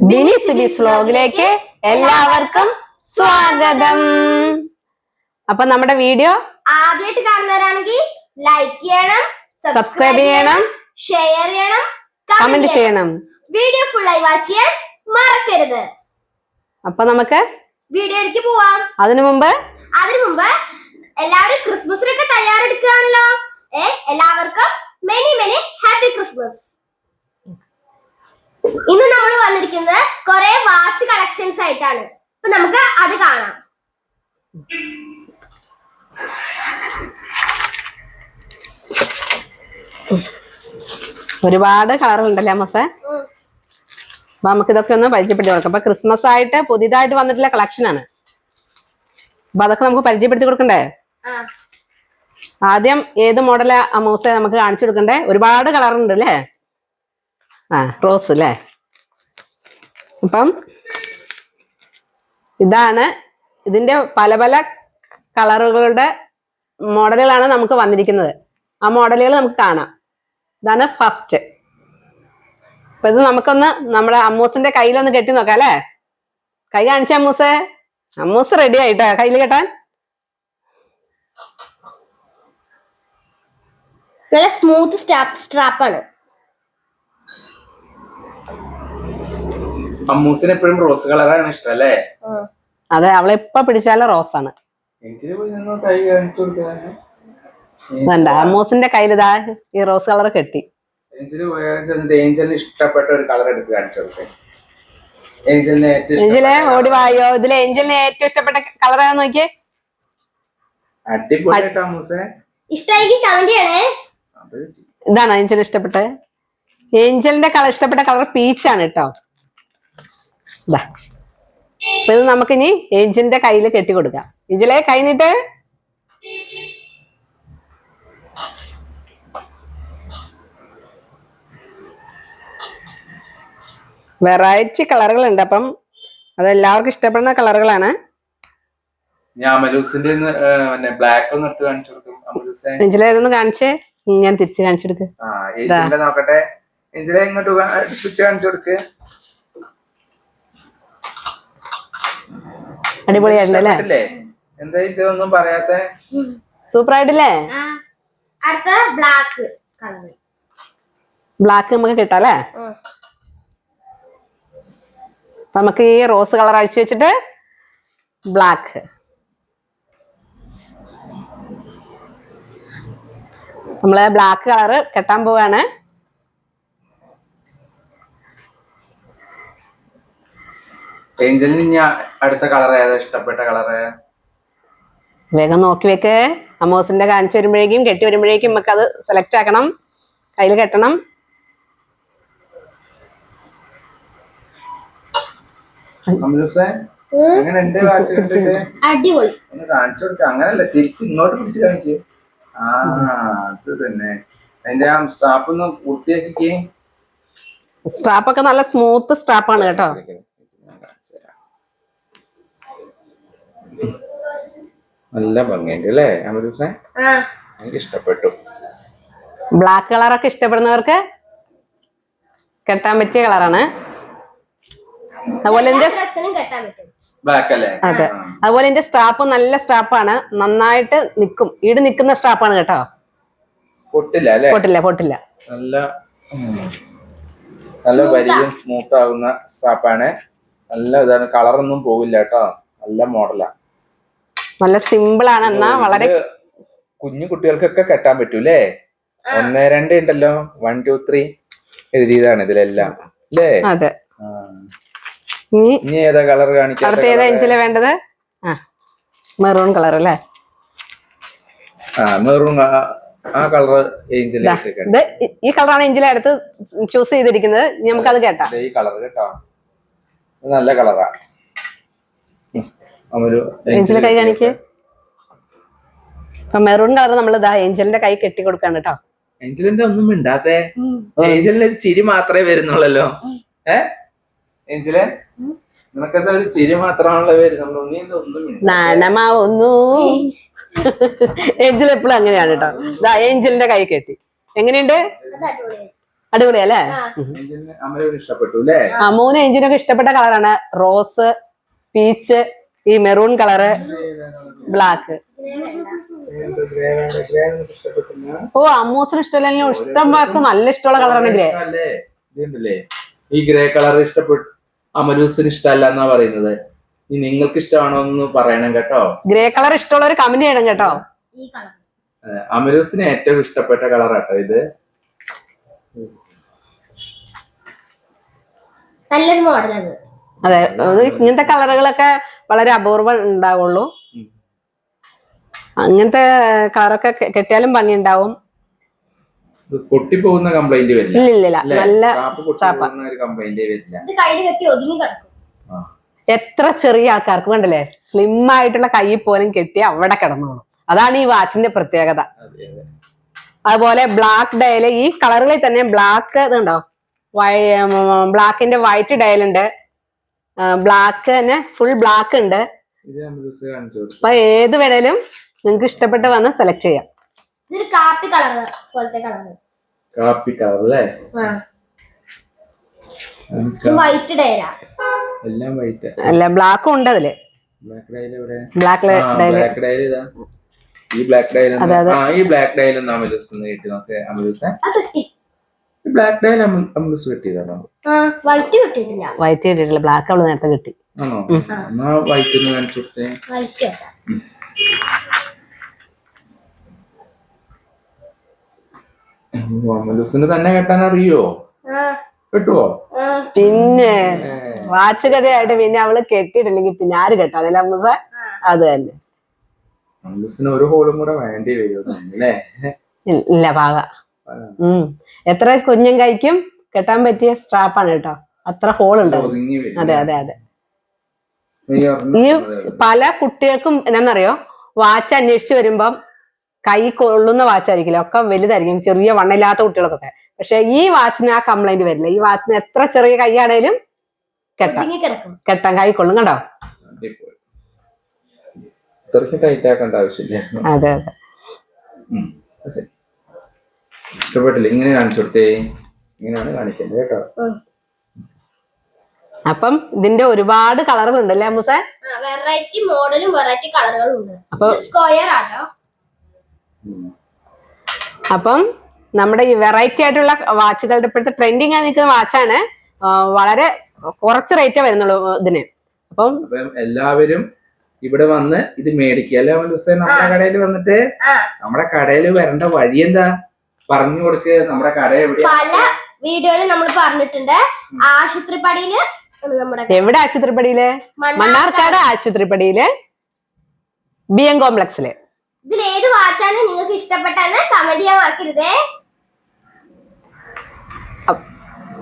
ബിനി സിബിസ് വ്ലോഗിലേക്ക് എല്ലാവർക്കും സ്വാഗതം. അപ്പൊ നമ്മുടെ വീഡിയോ ആദ്യമായിട്ട് കാണുന്നവരാണെങ്കിൽ ലൈക്ക് ചെയ്യണം സബ്സ്ക്രൈബ് ചെയ്യണം ഷെയർ ചെയ്യണം കമന്റ് ചെയ്യണം. വീഡിയോ ഫുള്ളായി വാച്ച് ചെയ്യാൻ മറക്കരുത്. അപ്പൊ നമുക്ക് വീഡിയോയിലേക്ക് പോവാം. അതിനു മുമ്പ് അതിനു മുമ്പ് എല്ലാവരും ക്രിസ്മസിനൊക്കെ തയ്യാറെടുക്കുകയാണല്ലോ. ഏ എല്ലാവർക്കും മെനി മെനി ഹാപ്പി ക്രിസ്മസ് ഇന്ന് നമ്മൾ വന്നിരിക്കുന്നത് കുറെ വാച്ച് കളക്ഷൻസ് ആയിട്ടാണ്. അപ്പൊ നമുക്ക് അത് കാണാം. ഒരുപാട് കളറുണ്ടല്ലേ അമ്മസേ. അപ്പൊ നമുക്ക് ഇതൊക്കെ ഒന്ന് പരിചയപ്പെടുത്തി കൊടുക്കാം. അപ്പൊ ക്രിസ്മസ് ആയിട്ട് പുതിയതായിട്ട് വന്നിട്ടുള്ള കളക്ഷൻ ആണ്. അപ്പൊ അതൊക്കെ നമുക്ക് പരിചയപ്പെടുത്തി കൊടുക്കണ്ടേ? ആദ്യം ഏത് മോഡലാ അമ്മൂസെ നമുക്ക് കാണിച്ചു കൊടുക്കണ്ടേ? ഒരുപാട് കളറുണ്ട് അല്ലേ ആ റോസ് അല്ലേ? അപ്പം ഇതാണ് ഇതിന്റെ പല പല കളറുകളുടെ മോഡലുകളാണ് നമുക്ക് വന്നിരിക്കുന്നത്. ആ മോഡലുകൾ നമുക്ക് കാണാം. ഇതാണ് ഫസ്റ്റ്. അപ്പൊ ഇത് നമുക്കൊന്ന് നമ്മുടെ അമ്മൂസിന്റെ കയ്യിലൊന്ന് കെട്ടി നോക്കാം അല്ലേ? കൈ കാണിച്ച അമ്മൂസേ. അമ്മൂസ് റെഡി ആയിട്ടോ? കയ്യിൽ കെട്ടാൻ? സ്മൂത്ത് സ്റ്റാപ്പ് സ്ട്രാപ്പ് അമ്മൂസിന് എപ്പോഴും റോസ് കളറാണ് ഇഷ്ടം അല്ലേ? അതെ അവളെ ഇപ്പൊ പിടിച്ചാലും റോസാണ്. ആണ് അമ്മൂസിന്റെ കയ്യിൽ ഇതാ ഈ റോസ് കളർ കെട്ടി. ഏഞ്ചലിന് ഇഷ്ടപ്പെട്ട ഒരു കളർ എടുത്ത് കാണിച്ചു കൊടുക്കേ ഏഞ്ചലിന് ഓടി വായോ? ഇതിലെ എഞ്ചിലിന് ഏറ്റവും ഇഷ്ടപ്പെട്ട കളർ ഏതാന്ന് നോക്കിയേ? ഇതാണ് ഏഞ്ചലിന് ഏഞ്ചലിന്റെ കളർ ഇഷ്ടപ്പെട്ട കളർ പീച്ചാണ് കേട്ടോ. ഇതാ അപ്പൊ ഇത് നമുക്കിനി ഏഞ്ചലിന്റെ കയ്യിൽ കെട്ടി കൊടുക്കാം ഏഞ്ചലെ കഴിഞ്ഞിട്ട് വെറൈറ്റി കളറുകളുണ്ട്. അപ്പം അത് എല്ലാവർക്കും ഇഷ്ടപ്പെടുന്ന കളറുകളാണ്. ബ്ലാക്ക് ഒന്ന് കാണിച്ചു ഞാൻ തിരിച്ചു കാണിച്ചു കൊടുക്ക്. ആ നോക്കട്ടെ. ഇങ്ങോട്ട് കാണിച്ചു കൊടുക്ക്. അടിപൊളിയായിട്ടുണ്ട് അല്ലേ? ഇഷ്ടപ്പെട്ടില്ലേ? എന്താ ഇതൊന്നും പറയാത്തെ? സൂപ്പർ ആയിട്ടില്ലേ. അടുത്ത ബ്ലാക്ക് കളർ ബ്ലാക്ക് നമുക്ക് കിട്ടാല്ലേ നമുക്ക് ഈ റോസ് കളർ അഴിച്ചു വെച്ചിട്ട് ബ്ലാക്ക് നമ്മൾ ബ്ലാക്ക് കളർ കെട്ടാൻ പോവാണ്. ഏഞ്ചലിന് അടുത്ത കളർ ഏതാ ഇഷ്ടപ്പെട്ട കളർ വേഗം നോക്കി വെക്ക്. അമോസിന്റെ കാണിച്ചു വരുമ്പോഴേക്കും കെട്ടി വരുമ്പോഴേക്കും നമുക്ക് അത് സെലക്ട് ആക്കണം. കയ്യിൽ കെട്ടണം. അമലൂസെ എങ്ങനെ ഉണ്ട് അടിപൊളി. ഒന്ന് കാണിച്ചു കൊടുക്ക. അങ്ങനല്ല തിരിച്ച് ഇങ്ങോട്ട് പിടിച്ച് കാണിക്ക്. ആ അത് തന്നെ. അതിന്റെ ആ സ്റ്റാപ്പ് ഒന്ന് പൂർത്തിയാക്കിക്കേ. സ്ട്രാപ്പ് ഒക്കെ നല്ല സ്മൂത്ത് സ്ട്രാപ്പാണ് കേട്ടോ. ഞാൻ കാണിച്ചു തരാം. നല്ല ഭംഗിയുണ്ട് അല്ലേ എനിക്ക് ഇഷ്ടപ്പെട്ടു. ബ്ലാക്ക് കളറൊക്കെ ഇഷ്ടപ്പെടുന്നവർക്ക് കെട്ടാൻ പറ്റിയ കളറാണ് അതുപോലെ ഇതിന്റെ കെട്ടാൻ പറ്റും. ബ്ലാക്ക് അല്ലേ? അതെ. അതുപോലെ എന്റെ സ്ട്രാപ്പ് നല്ല സ്ട്രാപ്പാണ് നന്നായിട്ട് നിൽക്കും ഈട് നിൽക്കുന്ന സ്ട്രാപ്പാണ് കേട്ടോ. പൊട്ടില്ല അല്ലേ? പൊട്ടില്ല പൊട്ടില്ല. നല്ല നല്ല വലിയ സ്മൂത്ത് ആവുന്ന സ്ട്രാപ്പാണ് നല്ല ഇതാണ്. കളറൊന്നും പോവില്ല കേട്ടോ. നല്ല മോഡലാ നല്ല സിമ്പിൾ ആണ്. എന്നാ വളരെ കുഞ്ഞു കുട്ടികൾക്കൊക്കെ കെട്ടാൻ പറ്റൂലേ? ഒന്ന് രണ്ട് ഉണ്ടല്ലോ. വൺ ടു ത്രീ എഴുതിയതാണ് ഇതിലെല്ലാം. അല്ലേ. ഇനി ഏതാ കളർ കാണിക്കാൻ ഏതാ വേണ്ടത്? ആ. മെറൂൺ കളർ അല്ലേ? ആ മെറൂൺ ആ കളർ ഏഞ്ചിലേക്ക് ഇത് ഈ- കളറാണ് എഞ്ചിലെ അടുത്ത് ചൂസ് ചെയ്തിരിക്കുന്നത്. നമുക്കത് കേട്ടാം. ഈ കളർ കേട്ടോ. നല്ല കളറാണ് ഒരു ഏഞ്ചിലെ കൈ കാണിക്ക്. അപ്പൊ മെറൂൺ കളർ നമ്മൾ ഇതാ ഏഞ്ചലിന്റെ കൈ കെട്ടി കൊടുക്കാണ് കേട്ടോ ഏഞ്ചലിന്റെ ഒന്നും മിണ്ടാത്തെ. ഏഞ്ചലിന് ഒരു ചിരി മാത്രമേ വരുന്നുള്ളല്ലോ. ഏ? ഏഞ്ചലെ നിനക്കെന്താ ഒരു ചിരി മാത്രമാണല്ലോ വരുന്നുള്ളൂ നീ ഒന്നും? നാണമാവുന്നു. ഏഞ്ചൽ എപ്പോഴും അങ്ങനെയാണ് കേട്ടോ ഏഞ്ചലിന്റെ കൈ കെട്ടി. എങ്ങനെയുണ്ട്? അടിപൊളിയല്ലേ? ആ. മൂന്ന് എഞ്ചിനൊക്കെ ഇഷ്ടപ്പെട്ട കളറാണ്. റോസ് പീച്ച് ഈ മെറൂൺ കളറ് ബ്ലാക്ക്. ഓ അമ്മൂസിന് ഇഷ്ടമല്ലെങ്കിലും ഇഷ്ടംമാർക്ക് നല്ല ഇഷ്ടമുള്ള കളറാണ് ഗ്രേ? ഈ ഗ്രേ കളർ ഇഷ്ടപ്പെട്ടു അമലൂസിന് ഇഷ്ടമല്ല എന്നാ പറയുന്നത്. ഇനി നിങ്ങൾക്ക് ഇഷ്ടമാണോ എന്ന് പറയണം കേട്ടോ. ഗ്രേ കളർ ഇഷ്ടമുള്ള ഒരു കമന്റ് ചെയ്യണം കേട്ടോ. ഈ കളർ ഏഹ് അമലൂസിന് ഏറ്റവും ഇഷ്ടപ്പെട്ട കളറാട്ടോ ഇത്. നല്ലൊരു മോഡൽ അത് അതെ ഇങ്ങനത്തെ കളറുകളൊക്കെ വളരെ അപൂർവം ഉണ്ടാവുള്ളൂ. അങ്ങനത്തെ കളറൊക്കെ കെട്ടിയാലും ഭംഗി ഉണ്ടാവും പൊട്ടിപ്പോകുന്ന കംപ്ലൈന്റ് വരില്ല. ഇല്ല നല്ല സ്ട്രാപ്പ് സ്ട്രാപ്പാ ഒരു കംപ്ലൈന്റ് വരില്ല. ഇത് കയ്യിൽ കെട്ടി ഒതുങ്ങി കിടക്കും. ആ. എത്ര ചെറിയ ആൾക്കാർക്ക് കണ്ടല്ലേ? സ്ലിം ആയിട്ടുള്ള കൈ പോലും കെട്ടി അവിടെ കിടന്നോളും. അതാണ് ഈ വാച്ചിന്റെ പ്രത്യേകത. അതെ അതെ. അതുപോലെ ബ്ലാക്ക് ഡയൽ ഈ കളറുകളിൽ തന്നെ ബ്ലാക്ക് ഇതുണ്ടോ? ബ്ലാക്കിന്റെ വൈറ്റ് ഡയൽ ഉണ്ട് ബ്ലാക്ക് തന്നെ ഫുൾ ബ്ലാക്ക് ഉണ്ട്. അപ്പൊ ഏത് വേണേലും നിങ്ങൾക്ക് ഇഷ്ടപ്പെട്ട് വന്ന് സെലക്ട് ചെയ്യാം. ഇതൊരു കാപ്പി കളർ പോലത്തെ കളർ കാപ്പി കളർ അല്ലേ? വൈറ്റ് എല്ലാം വൈറ്റ് അല്ല ബ്ലാക്കും ഉണ്ട് അതിൽ. ബ്ലാക്ക് ഡയൽ എവിടെ? Black dial. ബ്ലാക്ക് ഡയൽ ഈ ബ്ലാക്ക് ഡയൽ ഈ ബ്ലാക്ക് ഡയൽ കിട്ടി നോക്ക് അമലൂസ്. ബ്ലാക്ക് ഡയൽ അമലൂസ് കിട്ടിയതാണോ ആ വൈറ്റ് കിട്ടിയിട്ടില്ല വൈറ്റ് കിട്ടിയിട്ടില്ല ബ്ലാക്ക് അവൾ നേരത്തെ കിട്ടി. ആണോ? എന്നാ വൈറ്റ് ഒന്ന് കാണിച്ചു കൊടുത്തേ. വൈറ്റ് കേട്ടാ. അമലൂസിന് തന്നെ കെട്ടാൻ അറിയോ? കിട്ടുവോ? പിന്നെ വാച്ച് കടയായിട്ട് പിന്നെ അവൾ കെട്ടിയിട്ടില്ലെങ്കിൽ പിന്നെ ആര് കെട്ടാനല്ല അമ്മസ? അത് തന്നെ. ഒരു ഹോളും കൂടെ വേണ്ടി വരുമോ അല്ലേ? ഇല്ല പാക. എത്ര കുഞ്ഞും കൈക്കും കെട്ടാൻ പറ്റിയ സ്ട്രാപ്പാണ് കേട്ടോ. അത്ര ഹോൾ ഉണ്ട്. അതെ അതെ അതെ. ഈ. പല കുട്ടികൾക്കും എന്നാന്നറിയോ? വാച്ച് അന്വേഷിച്ച് വരുമ്പം കൈ കൊള്ളുന്ന വാച്ചായിരിക്കില്ല ഒക്കെ വലുതായിരിക്കും. ചെറിയ വണ്ണില്ലാത്ത കുട്ടികൾക്കൊക്കെ. പക്ഷെ ഈ വാച്ചിന് ആ കംപ്ലൈന്റ് വരില്ല. ഈ വാച്ചിന് എത്ര ചെറിയ കൈയാണേലും കെട്ടാം. കെട്ടാൻ കൈ കൊള്ളും കണ്ടോ? അതെ അതെ. ഇഷ്ടപ്പെട്ടില്ല. ഇങ്ങനെ കാണിച്ചു കൊടുത്തേ. ഇങ്ങനെയാണ് കാണിക്കേണ്ടത് കേട്ടോ. അപ്പം ഇതിന്റെ ഒരുപാട് കളറുകൾ ഉണ്ടല്ലേ അമ്മൂസ? വെറൈറ്റി മോഡലും വെറൈറ്റി കളറുകളും ഉണ്ട്. അപ്പൊ സ്ക്വയർ ആണോ അപ്പം നമ്മുടെ ഈ വെറൈറ്റി ആയിട്ടുള്ള വാച്ചുകളുടെ ഇപ്പോഴത്തെ ട്രെൻഡിങ് ആയി നിൽക്കുന്ന വാച്ചാണ് വളരെ കുറച്ച് റേറ്റേ വരുന്നുള്ളൂ ഇതിന്. അപ്പം അപ്പം എല്ലാവരും ഇവിടെ വന്ന് ഇത് മേടിക്കുക. അല്ലെ ഹുസൈൻ? നമ്മുടെ കടയിൽ വന്നിട്ട് നമ്മുടെ കടയിൽ വരേണ്ട വഴി എന്താ? പറഞ്ഞു കൊടുക്ക് നമ്മുടെ കട എവിടെ പല വീഡിയോയിൽ നമ്മൾ പറഞ്ഞിട്ടുണ്ട്. ആശുപത്രിപ്പടിയിൽ നമ്മുടെ എവിടെ ആശുപത്രിപ്പടിയിൽ? മണ്ണാർക്കാട്. ആശുപത്രിപ്പടിയിൽ. ബി എം കോംപ്ലക്സിൽ. ഇതിൽ ഏത് വാച്ചാണ് നിങ്ങൾക്ക് ഇഷ്ടപ്പെട്ടെന്ന് കമന്റ് ചെയ്യാൻ മറക്കരുതേ. അപ്പ്-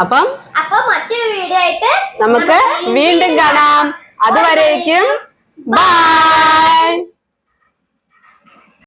അപ്പം അപ്പൊ മറ്റൊരു വീഡിയോ ആയിട്ട് നമുക്ക് വീണ്ടും കാണാം. അതുവരേക്കും ബൈ